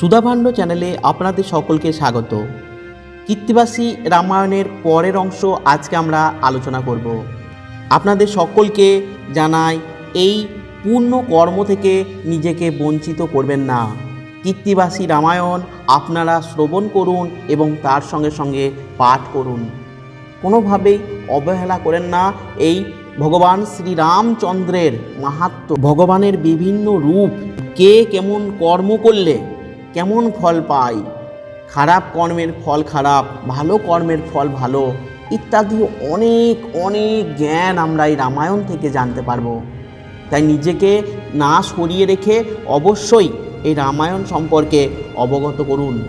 সুধাভাণ্ড চ্যানেলে আপনাদের সকলকে স্বাগত। কীর্তিবাসী রামায়ণের পরের অংশ আজকে আমরা আলোচনা করব। আপনাদের সকলকে জানাই, এই পূর্ণ কর্ম থেকে নিজেকে বঞ্চিত করবেন না। কীর্তিবাসী রামায়ণ আপনারা শ্রবণ করুন এবং তার সঙ্গে সঙ্গে পাঠ করুন। কোনোভাবেই অবহেলা করেন না এই ভগবান শ্রীরামচন্দ্রের মাহাত্ম। ভগবানের বিভিন্ন রূপ, কে কেমন কর্ম করলে কেমন ফল পাই? খারাপ কর্মের ফল খারাপ, ভালো কর্মের ফল ভালো, ইত্যাদি অনেক অনেক জ্ঞান আমরা এই রামায়ণ থেকে জানতে পারব। তাই নিজেকে না সরিয়ে রেখে অবশ্যই এই রামায়ণ সম্পর্কে অবগত করুন।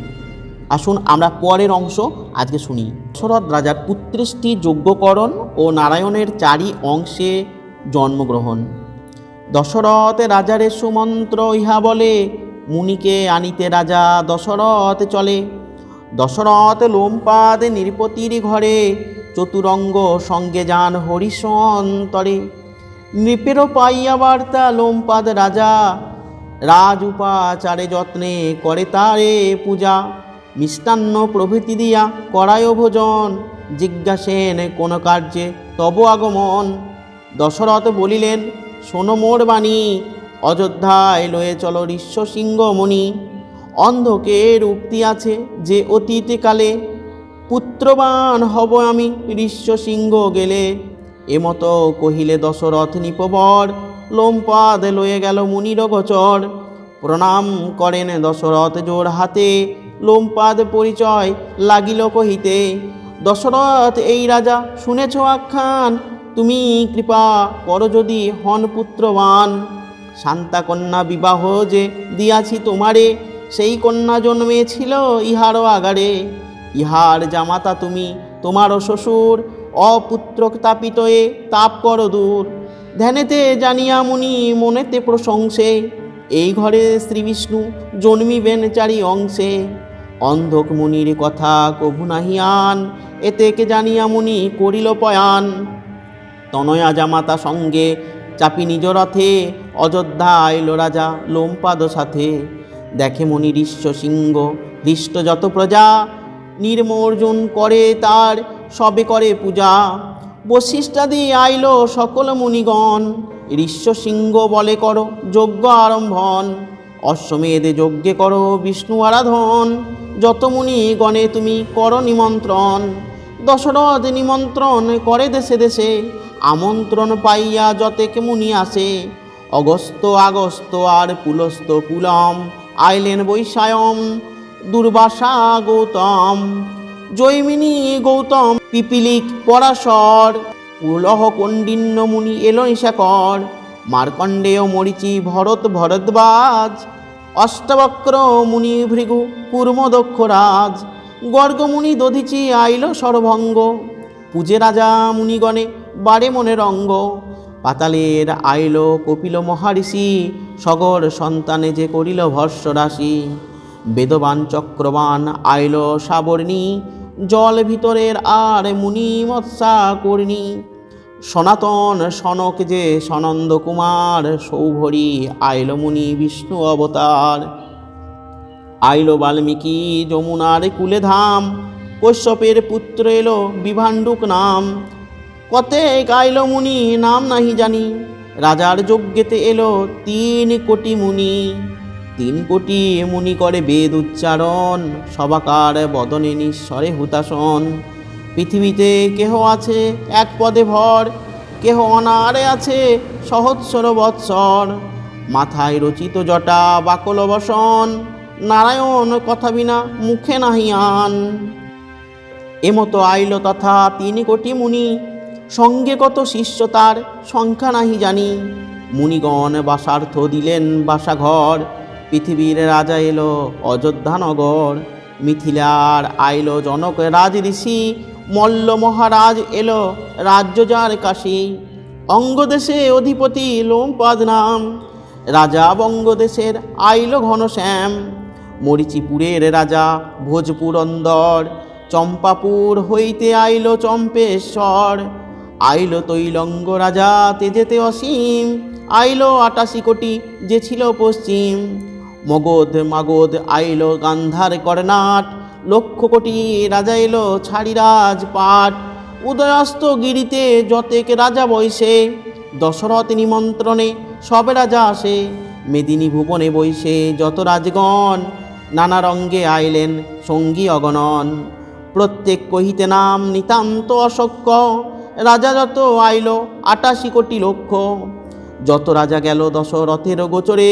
আসুন আমরা পরের অংশ আজকে শুনি। দশরথ রাজার পুত্রেষ্টি যজ্ঞকরণ ও নারায়ণের চারি অংশে জন্মগ্রহণ। দশরথ রাজারে সুমন্ত্র ইহা বলে মুনিকে আনিতে রাজা দশরথ চলে। দশরথ লোমপাদ নৃপতির ঘরে, চতুরঙ্গ সঙ্গে যান হরিশন্তরে নৃপেরও পাইয়া বার্তা লোমপাদ রাজা, রাজ উপাচারে যত্নে করে তারে পূজা। মিষ্টান্ন প্রভৃতি দিয়া করায় ভোজন, জিজ্ঞাসেন কোন কার্যে, তব আগমন। দশরথ বলিলেন, শোনো মোর বাণী অযোধ্যায় লয়ে চলো ঋষ্য সিংহ মণি অন্ধকের উক্তি আছে যে অতীতকালে। পুত্রবান হব আমি ঋষ্য সিংহ গেলে। এমতো কহিলে দশরথ নিপবর, লোমপাদ লয়ে গেল মুনির গোচর। প্রণাম করেন দশরথ জোর হাতে, লোমপাদ পরিচয় লাগিল কহিতে, দশরথ, এই রাজা, শুনেছ আখ্যান? তুমি কৃপা কর যদি হন পুত্রবান। শান্তা কন্যা বিবাহ যে দিয়াছি তোমারে, সেই কন্যা জন্মেছিল ইহারও আগারে। ইহার জামাতা তুমি, তোমারও শ্বশুর অপুত্র তাপিত এ তাপ কর দূর। ধ্যানেতে জানিয়া মুনি মনেতে প্রশংসে, এই ঘরে শ্রীবিষ্ণু জন্মিবেন চারি অংশে। অন্ধক মুনির কথা কভু নাহিয়ান এতে কে জানিয়া মুনি করিল পয়ান। তনয়া জামাতা সঙ্গে চাপি নিজ রথে অযোধ্যা আইল রাজা লোমপাদ সাথে। দেখে মনি ঋষ্য সিংহ হৃষ্ট যত প্রজা, নির্মর্জন করে তার, সবে করে পূজা। বশিষ্ঠাদি আইল সকল মুনিগণ, ঋষ্য সিংহ বলে করো যজ্ঞ আরম্ভন। অশ্বমেধে যজ্ঞে করো বিষ্ণু আরাধন, যত মুনি গণে তুমি করো নিমন্ত্রণ। দশরথ নিমন্ত্রণ করে দেশে দেশে, আমন্ত্রণ পাইয়া যতেক মুনি আসে। অগস্ত আগস্ত আর পুলস্ত পুলম, আইলেন বৈশায়ম, দুর্বাসা গৌতম। জৈমিনী গৌতম, পিপিলিক পরাশর, পুলহ কণ্ডিন্য মুনি এলো নিশাকর মার্কণ্ডেয় মরিচি ভরত ভরদ্বাজ, অষ্টবক্র মুনি ভৃগু কুর্ম দক্ষরাজ গর্গমুনি দধিচি আইল সরভঙ্গ পূজে রাজা মুনিগণে বারে মনের অঙ্গ পাতালের আইল কপিল মহারিষি, সগর সন্তানে যে করিল ভস্য রাশি বেদবান চক্রবান আইল সাবর্ণী, জল ভিতরের আর মুনি মৎসা কর্ণী। সনাতন সনক যে সনন্দ কুমার, সৌভরী আইল মুনি বিষ্ণু অবতার। আইল বাল্মীকি যমুনার কুলে ধাম, কশ্যপের পুত্র এলো বিভাণ্ডুক নাম। কতে আইল মুনি, নাম নাহি জানি। রাজার যজ্ঞেতে এলো তিন কোটি মুনি। তিন কোটি মুনি করে বেদ উচ্চারণ, সবাকার বদনে নিঃস্বরে হুতাসন পৃথিবীতে কেহ আছে এক পদে ভর, কেহ অনারে আছে সহৎসর বৎসর। মাথায় রচিত জটা বাকল বসন, নারায়ণ কথা বিনা মুখে নাহিয়ান এমতো আইল তথা তিন কোটি মুনি সঙ্গে কত শিষ্য তার সংখ্যা নাহি জানি। মুনিগণ বাসার্থ দিলেন বাসাঘর, পৃথিবীর রাজা এলো অযোধ্যা নগর। মিথিলার আইল জনক রাজ ঋষি মল্ল মহারাজ এলো রাজ্য যার কাশী। অঙ্গদেশে অধিপতি লোমপাদ নাম, রাজা বঙ্গদেশের আইল ঘনশ্যাম। মরিচিপুরের রাজা ভোজপুরন্দর চম্পাপুর হইতে আইল চম্পেশ্বর। আইল তৈলঙ্গ রাজা তেজেতে অসীম, আইল আটাশি কোটি যে ছিল পশ্চিম। মগধ মাগধ আইল গান্ধার কর্ণাট লক্ষ কোটি রাজা এলো ছাড়ি রাজ পাট। উদয়াস্ত গিরিতে যতেক রাজা বৈশে দশরথ নিমন্ত্রণে সবে রাজা আসে। মেদিনী ভুবনে বৈশে যত রাজগণ, নানা রঙ্গে আইলেন সঙ্গী অগণন। প্রত্যেক কহিতে নাম নিতান্ত অশক্য রাজা যত আইল আটাশি কোটি লক্ষ। যত রাজা গেল দশরথের গোচরে,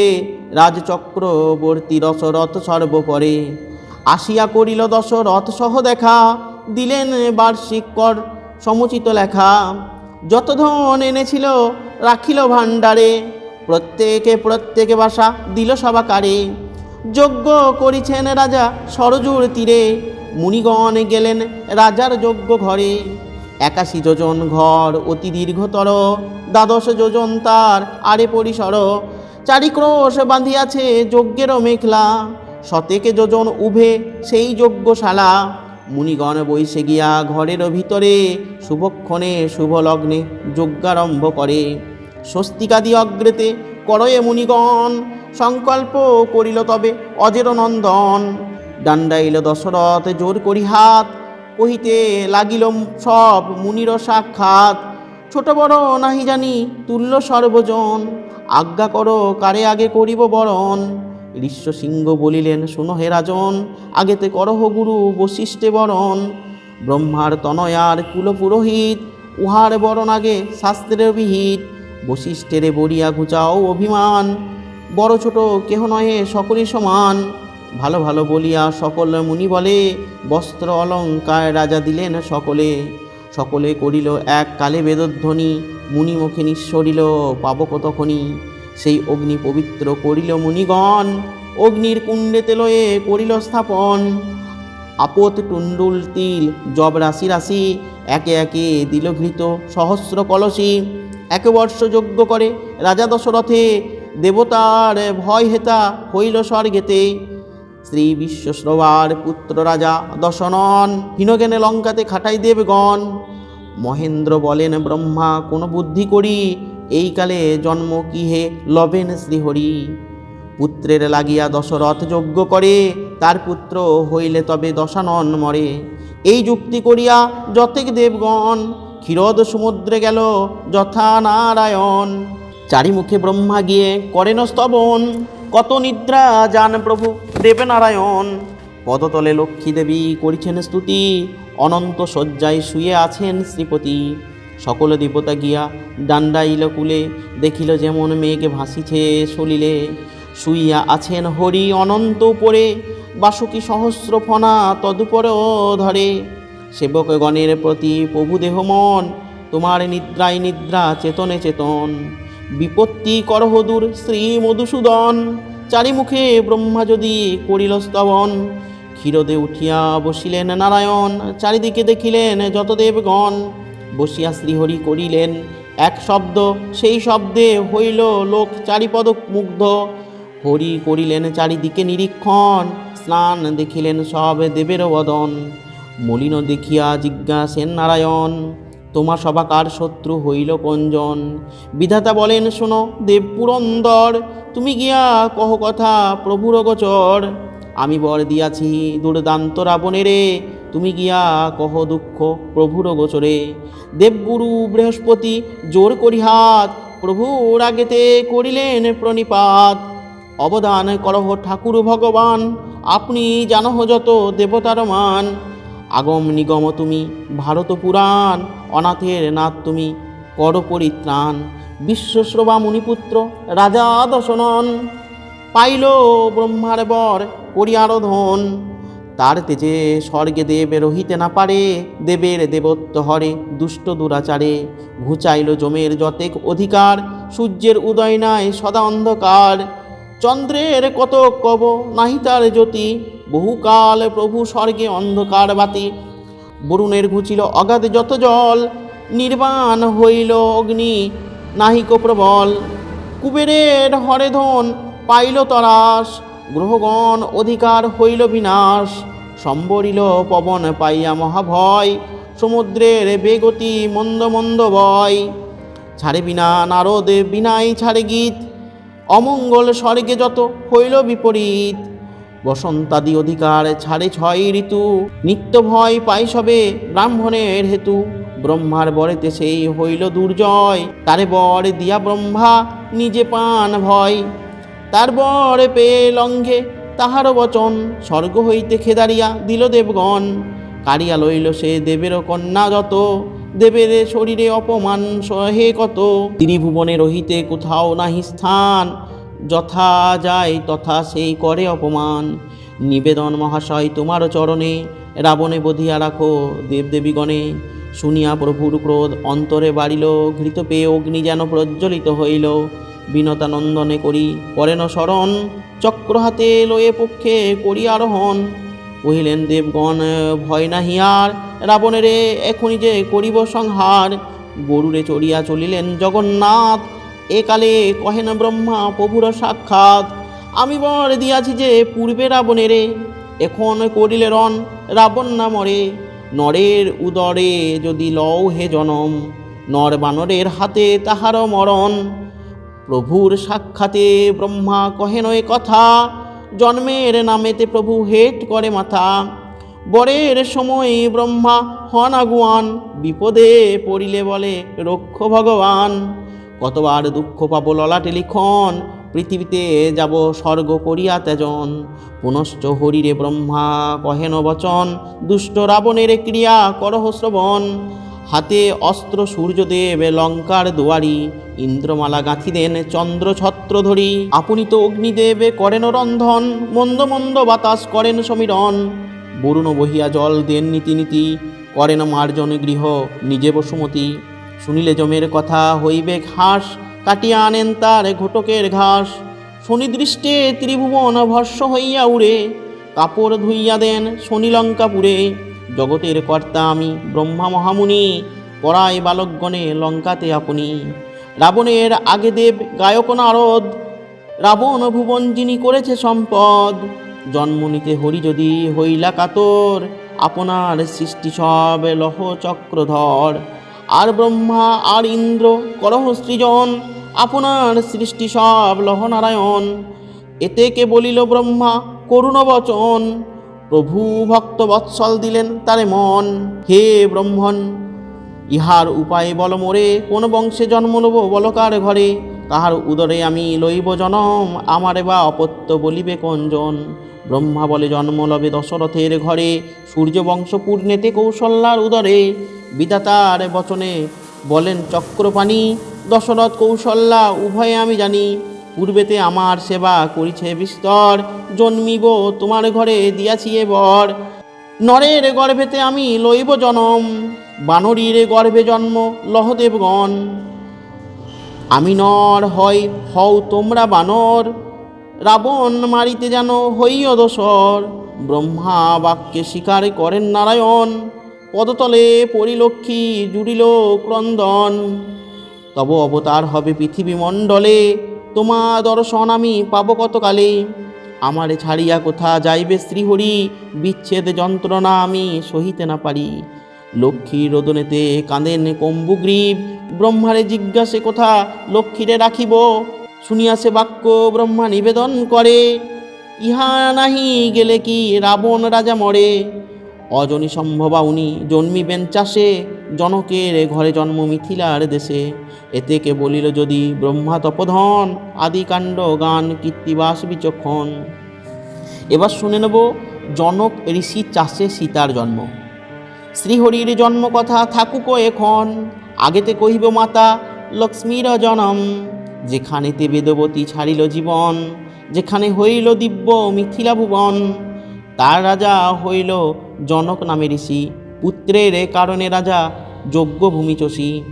রাজচক্রবর্তী দশরথ সর্বপরে। আসিয়া করিল দশরথ সহ দেখা, দিলেন বার্ষিক কর সমুচিত লেখা। যত ধন এনেছিল, রাখিল ভাণ্ডারে। প্রত্যেকে প্রত্যেকে বাসা দিল সবাকারে। যজ্ঞ করিছেন রাজা সরজুর তীরে। মুনিগণ গেলেন রাজার যজ্ঞ ঘরে। একাশি যোজন ঘর অতি দীর্ঘতর। দ্বাদশ যোজন তার আরে পরিসর। চারিক্রোশ বাঁধিয়াছে যজ্ঞেরও মেঘলা শতেকে যোজন উভে সেই যজ্ঞশালা। মুনিগণ বৈশে গিয়া ঘরের ভিতরে শুভক্ষণে শুভ লগ্নে যজ্ঞারম্ভ করে। স্বস্তিকাদি অগ্রেতে করয়ে মুনিগণ, সংকল্প করিল তবে অজের নন্দন ডান্ডাইল দশরথ জোর করি হাত কহিতে লাগিল সব মুনির সাক্ষাৎ। ছোট বড় নাহি জানি তুল্য সর্বজন। আজ্ঞা করো কারে আগে করিব বরণ। ঋষ্য সিংহ বলিলেন, শুনো হে রাজন, আগেতে করহ গুরু বশিষ্ঠে বরণ। ব্রহ্মার তনয়ার কুলপুরোহিত, উহার বরণ আগে শাস্ত্রের বিহিত। বশিষ্ঠের বড়িয়া ঘুচাও অভিমান, বড় ছোট কেহ নহে সকলই সমান। ভালো ভালো বলিয়া সকল মুনি বলে, বস্ত্র অলঙ্কার রাজা দিলেন সকলে। সকলে করিল এক কালে বেদধ্বনি মুনি মুখে নিঃসরিল পাবক তখনই সেই অগ্নি পবিত্র করিল মুনিগণ, অগ্নির কুণ্ডে তেলয়ে করিল স্থাপন। আপত টুন্ডুল তিল, জব রাশি রাশি, একে একে দিল ঘৃত সহস্র কলসী। এক বর্ষ যজ্ঞ করে রাজা দশরথে, দেবতার ভয় হেতা হইল স্বর্গেতে। শ্রী বিশ্বশ্রবার পুত্র রাজা দশনন। হীনজ্ঞানে লঙ্কাতে খাটাই দেবগণ। মহেন্দ্র বলেন, ব্রহ্মা, কোন বুদ্ধি করি? এই কালে জন্ম কি হে লবেন শ্রীহরি। পুত্রের লাগিয়া দশরথ যজ্ঞ করে, তার পুত্র হইলে তবে দশানন মরে। এই যুক্তি করিয়া যতেক দেবগণ, ক্ষীরদ সমুদ্রে গেল যথা নারায়ণ চারিমুখে ব্রহ্মা গিয়ে করেন স্তবন। কত নিদ্রা যান প্রভু দেবনারায়ণ। পদতলে লক্ষ্মী দেবী করিছেন স্তুতি, অনন্ত শয্যায় শুয়ে আছেন শ্রীপতি। সকল দেবতা গিয়া ডান্ডাইল কুলে দেখিল যেমন মেঘ ভাসিছে সলিলে। শুইয়া আছেন হরি অনন্ত উপরে, বাসুকি সহস্র ফনা তদুপরেও ধরে। সেবকগণের প্রতি প্রভু দেহ মন, তোমার নিদ্রায় নিদ্রা চেতনে চেতন। বিপত্তি করহদূর শ্রী মধুসূদন। চারিমুখে ব্রহ্মা যদি করিল স্তবন, ক্ষীরদে উঠিয়া বসিলেন নারায়ণ, চারিদিকে দেখিলেন যত দেবগণ বসিয়া শ্রীহরি করিলেন এক শব্দ, সেই শব্দে হইল লোক চারিপদ মুগ্ধ। হরি করিলেন চারিদিকে নিরীক্ষণ, স্নান দেখিলেন সব দেবের বদন। মলিন দেখিয়া জিজ্ঞাসেন নারায়ণ তোমার সবাকার শত্রু হইল কঞ্জন বিধাতা বলেন, শোনো, দেব পুরন্দর, তুমি গিয়া কহ কথা, প্রভুর গোচর। আমি বর দিয়াছি দুর্দান্ত রাবণেরে, তুমি গিয়া কহ দুঃখ প্রভুর গোচরে। দেবগুরু বৃহস্পতি জোর করি হাত প্রভুর আগেতে করিলেন প্রণিপাত। অবদান করহ ঠাকুর ভগবান, আপনি জানহ যত দেবতার মান। আগম নিগম তুমি, ভারত পুরাণ, অনাথের নাথ তুমি, কর পরিত্রাণ, বিশ্বশ্রবা মুনিপুত্র, রাজা দশনন। পাইল ব্রহ্মার বর করিয়ার ধন তার তেজে স্বর্গে দেব রহিতে না পারে, দেবের দেবত্ব হরে দুষ্ট দুরাচারে। ঘুচাইল জমের যতেক অধিকার, সূর্যের উদয় নাই সদা অন্ধকার। চন্দ্রের কত কব নাহি তার জ্যোতি, বহুকাল প্রভু স্বর্গে অন্ধকার বাতি। বরুণের ঘুচিল অগাধ যত জল, নির্বাণ হইল অগ্নি নাহিক প্রবল। কুবেরের হরে ধন পাইল তরাস, গ্রহগণ অধিকার হইল বিনাশ। সম্বরিল পবন পাইয়া মহাভয়, সমুদ্রের বেগতি মন্দ মন্দ বয়। ছাড়ে বিনা নারদ, বিনাই ছাড়ে গীত অমঙ্গল স্বর্গে যত হইল বিপরীত। বসন্তাদি অধিকার ছাড়ে ছয় ঋতু, নিত্য ভয় পাই সবে ব্রাহ্মণের হেতু। ব্রহ্মার বরেতে সেই হইল দুর্জয়, তারে বর দিয়া ব্রহ্মা নিজে পান ভয়। তার বরে পেয়ে লঙ্ঘে তাহারও বচন, স্বর্গ হইতে খেদারিয়া দিল দেবগণ। কারিয়া লইল সে দেবেরও কন্যা যত দেবের শরীরে অপমান সহে কত? ত্রিভুবনে রহিতে কোথাও নাহি স্থান। যথা যায়, তথা সেই করে অপমান। নিবেদন মহাশয়, তোমার চরণে রাবণে বধিয়া রাখো দেবদেবীগণে। শুনিয়া প্রভুর ক্রোধ অন্তরে বাড়িল, ঘৃত পেয়ে অগ্নি যেন প্রজ্বলিত হইল। বিনতা নন্দনে করি, করেন শরণ, চক্র হাতে লয়ে পক্ষে করি আরোহণ। কহিলেন, দেবগণ, ভয় না হিয়ার রাবণেরে এখনই যে করিব সংহার। গরুরে চড়িয়া চলিলেন জগন্নাথ। একালে কহেন ব্রহ্মা, প্রভুর সাক্ষাৎ। আমি বর দিয়াছি যে পূর্বে রাবণেরে। এখন করিলে রণ, রাবণ না মরে নরের উদরে যদি লও হে জনম, নর বানরের হাতে তাহার মরণ। প্রভুর সাক্ষাতে ব্রহ্মা কহেন এ কথা। জন্মের নামেতে প্রভু হেট করে মাথা। বরের সময় ব্রহ্মা হন আগুয়ান, বিপদে পড়িলে বলে, রক্ষ ভগবান। কতবার দুঃখ পাব ললাটে লিখন, পৃথিবীতে যাব স্বর্গ করিয়া তেজন। পুনশ্চ হরিরে ব্রহ্মা কহেন বচন, দুষ্ট রাবণের ক্রিয়া করহ শ্রবণ। হাতে অস্ত্র সূর্যদেব, লঙ্কার দুয়ারি, ইন্দ্রমালা গাঁথি দেন চন্দ্র ছত্র ধরি। আপনি তো অগ্নিদেব করেন রন্ধন, মন্দ মন্দ বাতাস করেন সমীরণ। বরুণ বহিয়া জল দেন নীতি নীতি, করেন মার্জন গৃহ নিজে বসুমতি। শুনিলে জমের কথা, হইবে ঘাস, কাটিয়া আনেন তার ঘটকের ঘাস। শনিদৃষ্টে ত্রিভুবন ভস্য হইয়া উড়ে, কাপড় ধুইয়া দেন শনিলঙ্কাপুরে জগতের কর্তা আমি, ব্রহ্মা মহামুনি পড়ায় বালকগণে লঙ্কাতে আপনি। রাবণের আগে দেব গায়ক নারদ, রাবণ ভুবন যিনি করেছে সম্পদ। জন্ম নিতে হরি যদি হইলা কাতর, আপনার সৃষ্টি সব লহ চক্রধর। আর ব্রহ্মা, আর ইন্দ্র, করহ সৃজন, আপনার সৃষ্টি সব লহ নারায়ণ। এতে কে বলিল ব্রহ্মা, করুণ বচন। প্রভু ভক্ত বৎসল দিলেন তারে মন। হে ব্রহ্মণ, ইহার উপায় বল মোরে, কোন বংশে জন্ম লব বলকার ঘরে? তাহার উদরে আমি লইব জনম, আমারে বা অপত্য বলিবে কোনজন ব্রহ্মা বলে জন্ম লবে দশরথের ঘরে, সূর্য বংশ পূর্ণেতে কৌশল্যার উদরে। বিধাতার বচনে বলেন চক্রপাণি, দশরথ কৌশল্যা, উভয়ে আমি জানি। পূর্বেতে আমার সেবা করিছে বিস্তর, জন্মিব তোমার ঘরে দিয়াছি এ বর। নরের গর্ভেতে আমি লইব জনম, বানরীর গর্ভে জন্ম লহদেবগণ আমি নর হয় হও তোমরা বানর, রাবণ মারিতে যেন হইয় দোসর ব্রহ্মা বাক্যে স্বীকার করেন নারায়ণ, পদতলে পরিলক্ষী জুড়িল ক্রন্দন। তব অবতার হবে পৃথিবী মণ্ডলে তোমা দর্শন আমি পাব কতকালে? আমারে ছাড়িয়া কোথা যাইবে শ্রীহরি? বিচ্ছেদ যন্ত্রণা আমি সহিতে না পারি। লক্ষ্মীর রোদনেতে কাঁদেন কম্বুগ্রীব। ব্রহ্মারে জিজ্ঞাসে কোথা লক্ষ্মীরে রাখিব? শুনিয়া সে বাক্য, ব্রহ্মা নিবেদন করে, ইহা নাহি গেলে কি রাবণ রাজা মরে? অজনী সম্ভবা উনি জন্মিবেন চাষে জনকের ঘরে জন্ম মিথিলার দেশে। এতে কে বলিল যদি, ব্রহ্মা তপধন, আদিকাণ্ড গান কীর্তিবাস বিচক্ষণ। এবার শুনে নেব, জনক ঋষি চাষে সীতার জন্ম। শ্রীহরির জন্ম কথা থাকুক এখন। আগেতে কহিব মাতা, লক্ষ্মীর জনম। যেখানেতে বেদবতী ছাড়িল জীবন, যেখানে হইল দিব্য মিথিলা ভুবন। তার রাজা হইল জনক নামে ঋষি। পুত্রের এ কারণে রাজা যজ্ঞ ভূমিচষী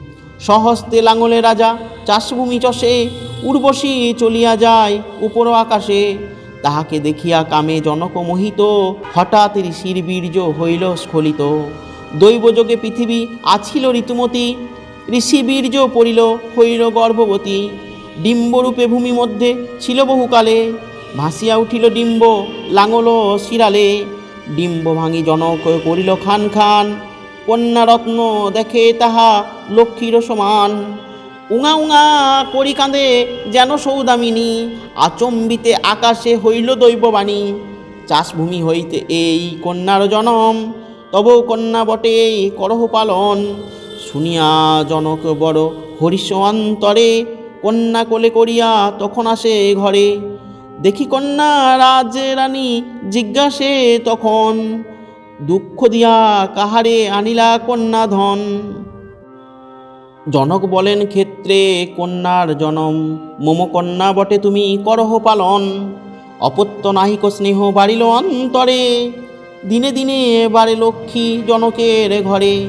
সহস্তে লাঙলে রাজা চাষভূমি চষে, উর্বশী চলিয়া যায় উপর আকাশে। তাহাকে দেখিয়া কামে জনক মোহিত, হঠাৎ ঋষির বীর্য হইল স্খলিত। দৈবযোগে পৃথিবী আছিল ঋতুমতি ঋষি বীর্য পড়িল হইল গর্ভবতী। ডিম্বরূপে ভূমি মধ্যে ছিল বহুকালে, ভাসিয়া উঠিল ডিম্ব, লাঙল শিরালে। ডিম্ব ভাঙি জনক করিল খান খান। কন্যারত্ন দেখে তাহা লক্ষ্মীর সমান। উঙা উঙা করি কাঁদে যেন সৌদামিনী। আচম্বিতে আকাশে হইল দৈববাণী। চাষভূমি হইতে এই কন্যার জনম, তব কন্যা বটে করহ পালন। শুনিয়া জনক বড় হরিষ অন্তরে, কন্যা কোলে করিয়া তখন আসে ঘরে। দেখি কন্যা রাজ রানী জিজ্ঞাসে তখন, দুঃখ দিয়া কাহারে আনিলা কন্যা ধন? জনক বলেন, ক্ষেত্রে কন্যার জনম, মম কন্যা বটে, তুমি করহ পালন। অপত্য নাহিক স্নেহ বাড়িল অন্তরে। দিনে দিনে বাড়ে লক্ষ্মী জনকের ঘরে।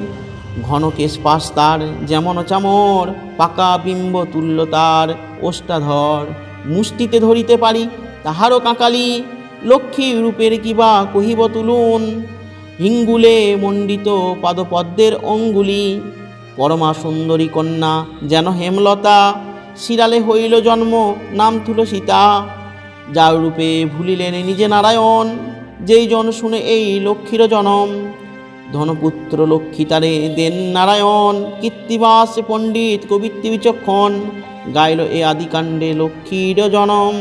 ঘনকেশ পাশ তার যেমন চামর, পাকা বিম্ব তুল্য তার ওষ্ঠাধর। মুষ্টিতে ধরিতে পারি, তাহারও কাকালি লক্ষ্মী রূপের কিবা কহিব তুলুন? হিঙ্গুলে মণ্ডিত পাদপদ্মের অঙ্গুলি, পরমা সুন্দরী কন্যা যেন হেমলতা, শিরালে হইল জন্ম, নাম তুলসীতা যার রূপে ভুলিলেন নিজে নারায়ণ, যেই জন শুনে এই লক্ষ্মীর জনম। ধনপুত্র লক্ষ্মী তারে দেন নারায়ণ, কীর্তিবাস পণ্ডিত কবিত্রী বিচক্ষণ। গাইল এ আদিকাণ্ডে লক্ষ্মীর জনম।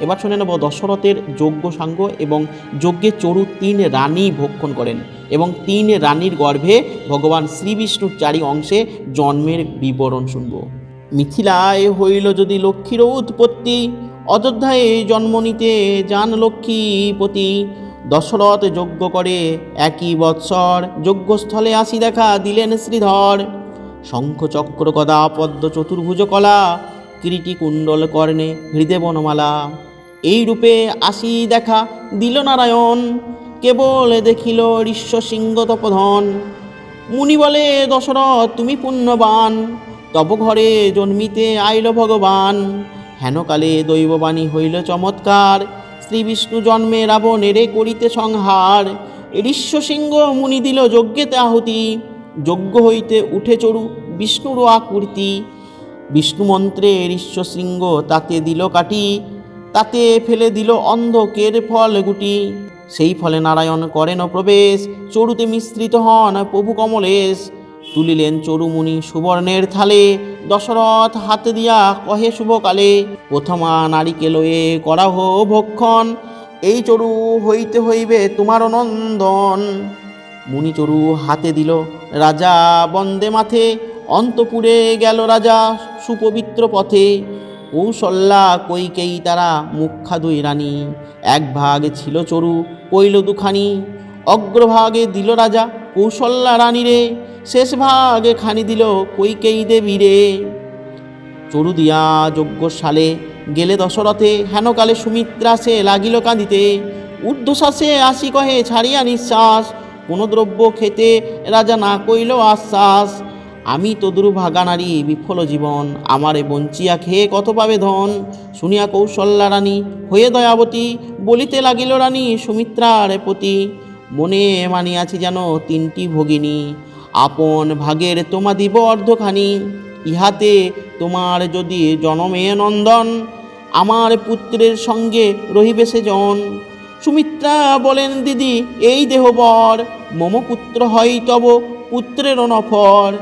এবার শুনে নেব দশরথের যজ্ঞ সাঙ্গ এবং যজ্ঞে চরু তিন রানী ভক্ষণ করেন এবং তিন রানীর গর্ভে ভগবান শ্রীবিষ্ণুর চারি অংশে জন্মের বিবরণ শুনব। মিথিলায় হইল যদি লক্ষ্মীর উৎপত্তি, অযোধ্যায় জন্ম নিতে যান লক্ষ্মীপতি। দশরথ যজ্ঞ করে একই বৎসর যজ্ঞস্থলে আসি দেখা দিলেন শ্রীধর। শঙ্খ চক্র গদা পদ্ম চতুর্ভুজ কলা কিরিটি কুণ্ডল কর্ণে হৃদে বনমালা এই রূপে আসি দেখা দিল নারায়ণ, কেবল দেখিল ঋষ্য সিংহ তপধন মুনি বলে, দশরথ, তুমি পুণ্যবান, তব ঘরে জন্মিতে আইল ভগবান। হেনকালে দৈববাণী হইল চমৎকার শ্রী বিষ্ণু জন্মে রাবণেরে করিতে সংহার। ঋষ্য সিংহ মুনি দিল যজ্ঞেতে আহুতি। যজ্ঞ হইতে উঠে চড়ু বিষ্ণুর আকৃতি বিষ্ণু ঋষ্য শৃঙ্গ তাতে দিল কাটি তাতে ফেলে দিল অন্ধকের ফল গুটি। সেই ফলে নারায়ণ করেন প্রবেশ, চড়ুতে মিশ্রিত হন প্রভু কমলেশ। তুলিলেন চরুমুনি সুবর্ণের থালে, দশরথ হাতে দিয়া কহে শুভকালে, প্রথমা নারিকেল এ করাহ ভক্ষণ, এই চরু হইতে হইবে তোমার নন্দন। মুনি চরু হাতে দিল, রাজা, বন্দে মাথে, অন্তপুরে গেল রাজা সুপবিত্র পথে। কৌশল্যা কৈকেয়ী তারা মুখা দুই রানী। এক ভাগ ছিল চরু কইল দুখানি। অগ্রভাগে দিল রাজা কৌশল্যা রানীরে শেষ ভাগে খানি দিল কৈকেয়ী দেবীরে চরু দিয়া যজ্ঞ সালে গেলে দশরথে, হেনকালে সুমিত্রা সে লাগিল কাঁদিতে। ঊর্ধ্বশ্বাসে আসি কহে, ছাড়িয়া নিঃশ্বাস। কোনো দ্রব্য খেতে রাজা না কইল আশ্বাস, আমি তো দুর্ভাগা নারী, বিফল জীবন, আমারে বঞ্চিয়া খেয়ে কত পাবে ধন? শুনিয়া কৌশল্যা রানী, হয়ে দয়াবতী, বলিতে লাগিল রানী সুমিত্রার পতি, মনে মানিয়াছি যেন তিনটি ভগিনী, আপন ভাগের তোমা দিব অর্ধখানি, ইহাতে তোমার যদি জনমে নন্দন, আমার পুত্রের সঙ্গে রহিবে সে জন সুমিত্রা বলেন, দিদি, এই দেহবর মম পুত্র হয় তব পুত্রের নফর।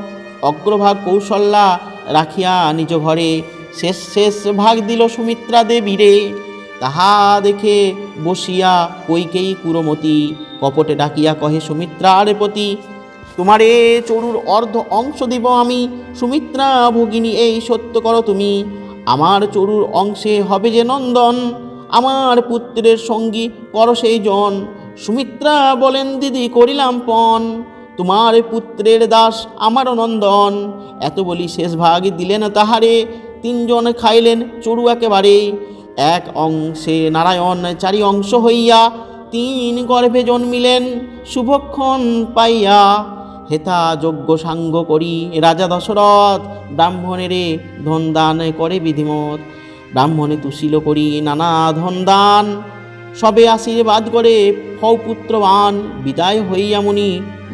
অগ্রভাগ কৌশল্যা রাখিয়া নিজ ঘরে। শেষ শেষ ভাগ দিল সুমিত্রা দেবীরে তাহা দেখে বসিয়া কৈকেয়ী কুরমতি কপটে ডাকিয়া কহে, সুমিত্রা সুমিত্রার প্রতি তোমারে চরুর অর্ধ অংশ দিব আমি। সুমিত্রা, ভগিনী, এই সত্য করো তুমি। আমার চরুর অংশে হবে যে নন্দন। আমার পুত্রের সঙ্গী করো সেই জন। সুমিত্রা বলেন, দিদি, করিলাম পণ। তোমার পুত্রের দাস আমারও নন্দন এত বলি শেষ ভাগ দিলেন তাহারে। তিনজন খাইলেন চরু একেবারে এক অংশে নারায়ণ, চারি অংশ হইয়া তিন গর্ভে জন্মিলেন। শুভক্ষণ পাইয়া হেতা যজ্ঞ সাঙ্গ করি রাজা দশরথ ব্রাহ্মণেরে ধন দান করে বিধিমত। ব্রাহ্মণে তুশিল করি নানা ধন দান সবে আশীর্বাদ করে ফৌপুত্রবান বিদায় হইয়া মুনি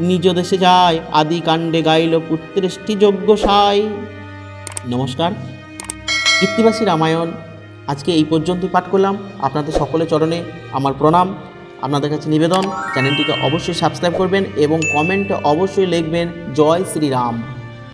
নিজ দেশে যায়, আদি কাণ্ডে গাইল পুত্রেষ্টি যজ্ঞ সাই নমস্কার। কীর্তিবাসী রামায়ণ, আজকে এই পর্যন্তই পাঠ করলাম। আপনাদের সকলের চরণে আমার প্রণাম। আপনাদের কাছে নিবেদন, চ্যানেলটিকে অবশ্যই সাবস্ক্রাইব করবেন এবং কমেন্টে অবশ্যই লিখবেন, জয় শ্রীরাম।